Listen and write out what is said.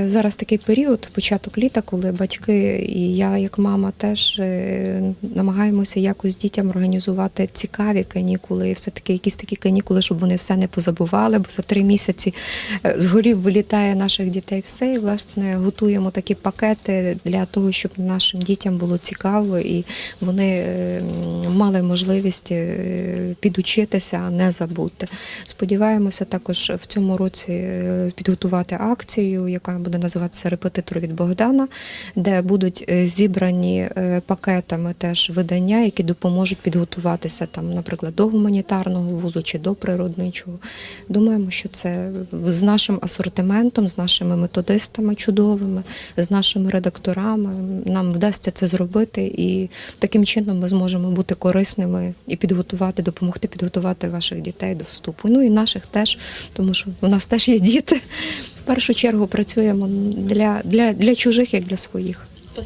Зараз такий період, початок літа, коли батьки і я, як мама, теж е, намагаємося якось дітям організувати цікаві канікули, і все-таки якісь такі канікули, щоб вони все не позабували, бо за три місяці е, з голів вилітає наших дітей все. І власне готуємо такі пакети для того, щоб нашим дітям було цікаво і вони е, мали можливість підучитися, а не забути. Сподіваємося також в цьому році підготувати акцію, яка буде називатися Репетитор від Богдана, де будуть е, зібрані е, пакетами теж видання, які допоможуть підготуватися там, наприклад, до гуманітарного вузу чи до природничого. Думаємо, що це з нашим асортиментом, з нашими методистами чудовими, з нашими редакторами. Нам вдасться це зробити, і таким чином ми зможемо бути корисними і підготувати, допомогти підготувати ваших дітей до вступу. Ну і наших теж, тому що у нас теж є діти. Першу чергу працюємо для, для, для чужих, як для своїх.